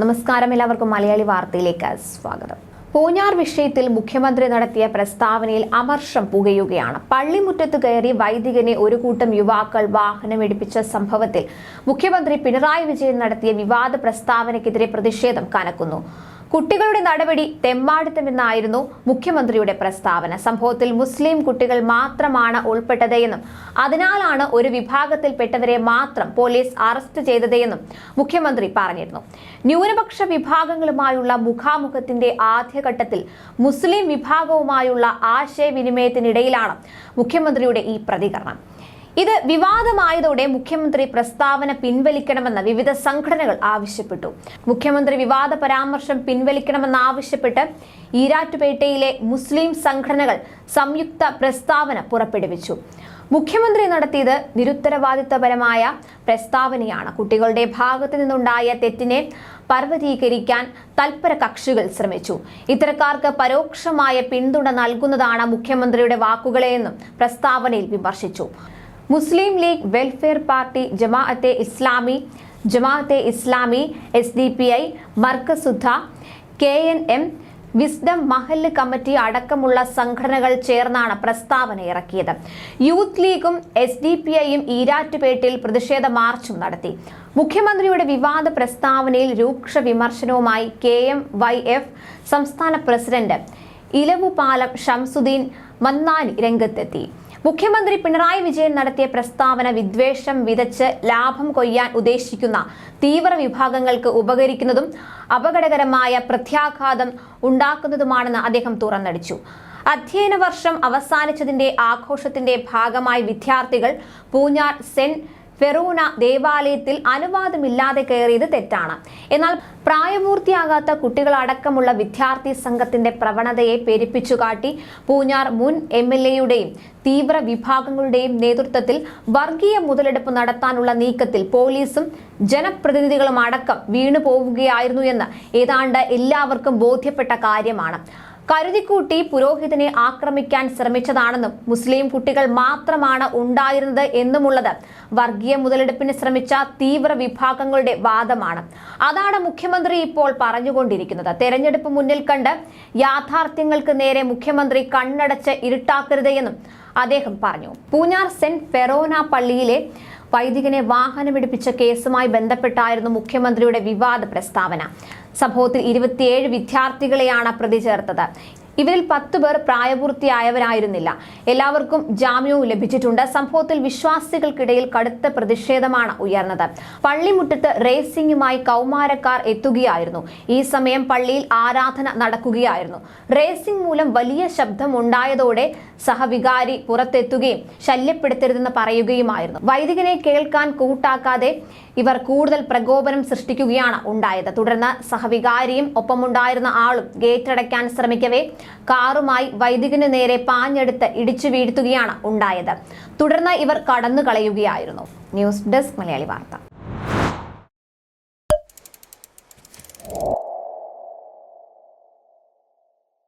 നമസ്കാരം എല്ലാവർക്കും മലയാളി വാർത്തയിലേക്ക് സ്വാഗതം. പൂഞ്ഞാർ വിഷയത്തിൽ മുഖ്യമന്ത്രി നടത്തിയ പ്രസ്താവനയിൽ അമർഷം പുകയുകയാണ്. പള്ളിമുറ്റത്ത് കയറി വൈദികനെ ഒരു കൂട്ടം യുവാക്കൾ വാഹനമിടിപ്പിച്ച സംഭവത്തിൽ മുഖ്യമന്ത്രി പിണറായി വിജയൻ നടത്തിയ വിവാദ പ്രസ്താവനയ്ക്കെതിരെ പ്രതിഷേധം കനക്കുന്നു. കുട്ടികളുടെ നടപടി തെമ്മാടിത്തമെന്നായിരുന്നു മുഖ്യമന്ത്രിയുടെ പ്രസ്താവന. സംഭവത്തിൽ മുസ്ലിം കുട്ടികൾ മാത്രമാണ് ഉൾപ്പെട്ടത് എന്നും അതിനാലാണ് ഒരു വിഭാഗത്തിൽപ്പെട്ടവരെ മാത്രം പോലീസ് അറസ്റ്റ് ചെയ്തതെന്നും മുഖ്യമന്ത്രി പറഞ്ഞിരുന്നു. ന്യൂനപക്ഷ വിഭാഗങ്ങളുമായുള്ള മുഖാമുഖത്തിന്റെ ആദ്യഘട്ടത്തിൽ മുസ്ലിം വിഭാഗവുമായുള്ള ആശയവിനിമയത്തിനിടയിലാണ് മുഖ്യമന്ത്രിയുടെ ഈ പ്രതികരണം. ഇത് വിവാദമായതോടെ മുഖ്യമന്ത്രി പ്രസ്താവന പിൻവലിക്കണമെന്ന് വിവിധ സംഘടനകൾ ആവശ്യപ്പെട്ടു. മുഖ്യമന്ത്രി വിവാദ പരാമർശം പിൻവലിക്കണമെന്ന് ആവശ്യപ്പെട്ട് ഈരാറ്റുപേട്ടയിലെ മുസ്ലിം സംഘടനകൾ സംയുക്ത പ്രസ്താവന പുറപ്പെടുവിച്ചു. മുഖ്യമന്ത്രി നടത്തിയത് നിരുത്തരവാദിത്തപരമായ പ്രസ്താവനയാണ്. കുട്ടികളുടെ ഭാഗത്തു നിന്നുണ്ടായ തെറ്റിനെ പർവതീകരിക്കാൻ തൽപര കക്ഷികൾ ശ്രമിച്ചു. ഇത്തരക്കാർക്ക് പരോക്ഷമായ പിന്തുണ നൽകുന്നതാണ് മുഖ്യമന്ത്രിയുടെ വാക്കുകളെന്നും പ്രസ്താവനയിൽ വിമർശിച്ചു. Muslim League welfare party Jamaat Islami Jamaat Islami S D P I മർക്കസുദ്ധ K N M wisdom മഹല്ല് കമ്മിറ്റി അടക്കമുള്ള സംഘടനകൾ ചേർന്നാണ് പ്രസ്താവന ഇറക്കിയത്. യൂത്ത് ലീഗും എസ് ഡി പി ഐയും ഈരാറ്റുപേട്ടിൽ പ്രതിഷേധ മാർച്ചും നടത്തി. മുഖ്യമന്ത്രിയുടെ വിവാദ പ്രസ്താവനയിൽ രൂക്ഷ വിമർശനവുമായി കെ എം വൈ എഫ് സംസ്ഥാന പ്രസിഡന്റ് ഇലവുപാലം ഷംസുദ്ദീൻ മന്നാനി രംഗത്തെത്തി. മുഖ്യമന്ത്രി പിണറായി വിജയൻ നടത്തിയ പ്രസ്താവന വിദ്വേഷം വിതച്ച് ലാഭം കൊയ്യാൻ ഉദ്ദേശിക്കുന്ന തീവ്ര വിഭാഗങ്ങൾക്ക് ഉപകരിക്കുന്നതും അപകടകരമായ പ്രത്യാഘാതം ഉണ്ടാക്കുന്നതുമാണെന്ന് അദ്ദേഹം തുറന്നടിച്ചു. അധ്യയന വർഷം അവസാനിച്ചതിന്റെ ആഘോഷത്തിന്റെ ഭാഗമായി വിദ്യാർത്ഥികൾ പൂഞ്ഞാർ സെന്റ് ഫെറൂന ദേവാലയത്തിൽ അനുവാദമില്ലാതെ കയറിയത് തെറ്റാണ്. എന്നാൽ പ്രായപൂർത്തിയാകാത്ത കുട്ടികളടക്കമുള്ള വിദ്യാർത്ഥി സംഘത്തിന്റെ പ്രവണതയെ പെരുപ്പിച്ചുകാട്ടി പൂഞ്ഞാർ മുൻ എം എൽ എയുടെയും തീവ്ര വിഭാഗങ്ങളുടെയും നേതൃത്വത്തിൽ വർഗീയ മുതലെടുപ്പ് നടത്താനുള്ള നീക്കത്തിൽ പോലീസും ജനപ്രതിനിധികളും അടക്കം വീണു പോവുകയായിരുന്നു എന്ന് ഏതാണ്ട് എല്ലാവർക്കും ബോധ്യപ്പെട്ട കാര്യമാണ്. കരുതിക്കൂട്ടി പുരോഹിതനെ ആക്രമിക്കാൻ ശ്രമിച്ചതാണെന്നും മുസ്ലിം കുട്ടികൾ മാത്രമാണ് ഉണ്ടായിരുന്നത് എന്നുമുള്ളത് വർഗീയ മുതലെടുപ്പിന് ശ്രമിച്ച തീവ്ര വിഭാഗങ്ങളുടെ വാദമാണ്. അതാണ് മുഖ്യമന്ത്രി ഇപ്പോൾ പറഞ്ഞുകൊണ്ടിരിക്കുന്നത്. തെരഞ്ഞെടുപ്പ് മുന്നിൽ കണ്ട് യാഥാർത്ഥ്യങ്ങൾക്ക് നേരെ മുഖ്യമന്ത്രി കണ്ണടച്ച് ഇരുട്ടാക്കരുത് എന്നും അദ്ദേഹം പറഞ്ഞു. പൂഞ്ഞാർ സെന്റ് ഫെറോന പള്ളിയിലെ വൈദികനെ വാഹനമിടിപ്പിച്ച കേസുമായി ബന്ധപ്പെട്ടായിരുന്നു മുഖ്യമന്ത്രിയുടെ വിവാദ പ്രസ്താവന. സംഭവത്തിൽ ഇരുപത്തിയേഴ് വിദ്യാർത്ഥികളെയാണ് പ്രതി ചേർത്തത്. ഇവരിൽ പത്ത് പേർ പ്രായപൂർത്തിയായവരായിരുന്നില്ല. എല്ലാവർക്കും ജാമ്യവും ലഭിച്ചിട്ടുണ്ട്. സംഭവത്തിൽ വിശ്വാസികൾക്കിടയിൽ കടുത്ത പ്രതിഷേധമാണ് ഉയർന്നത്. പള്ളിമുറ്റത്ത് റേസിംഗുമായി കൗമാരക്കാർ എത്തുകയായിരുന്നു. ഈ സമയം പള്ളിയിൽ ആരാധന നടക്കുകയായിരുന്നു. റേസിംഗ് മൂലം വലിയ ശബ്ദം ഉണ്ടായതോടെ സഹവികാരി പുറത്തെത്തുകയും ശല്യപ്പെടുത്തരുതെന്ന് പറയുകയുമായിരുന്നു. വൈദികനെ കേൾക്കാൻ കൂട്ടാക്കാതെ ഇവർ കൂടുതൽ പ്രകോപനം സൃഷ്ടിക്കുകയാണ് ഉണ്ടായത്. തുടർന്ന് സഹവികാരിയും ഒപ്പമുണ്ടായിരുന്ന ആളും ഗേറ്റ് അടയ്ക്കാൻ ശ്രമിക്കവേ കാറുമായി വൈദികന് നേരെ പാഞ്ഞെടുത്ത് ഇടിച്ചു വീഴ്ത്തുകയാണ് ഉണ്ടായത്. തുടർന്ന് ഇവർ കടന്നു കളയുകയായിരുന്നു ന്യൂസ് ഡെസ്ക് മലയാളി വാർത്ത.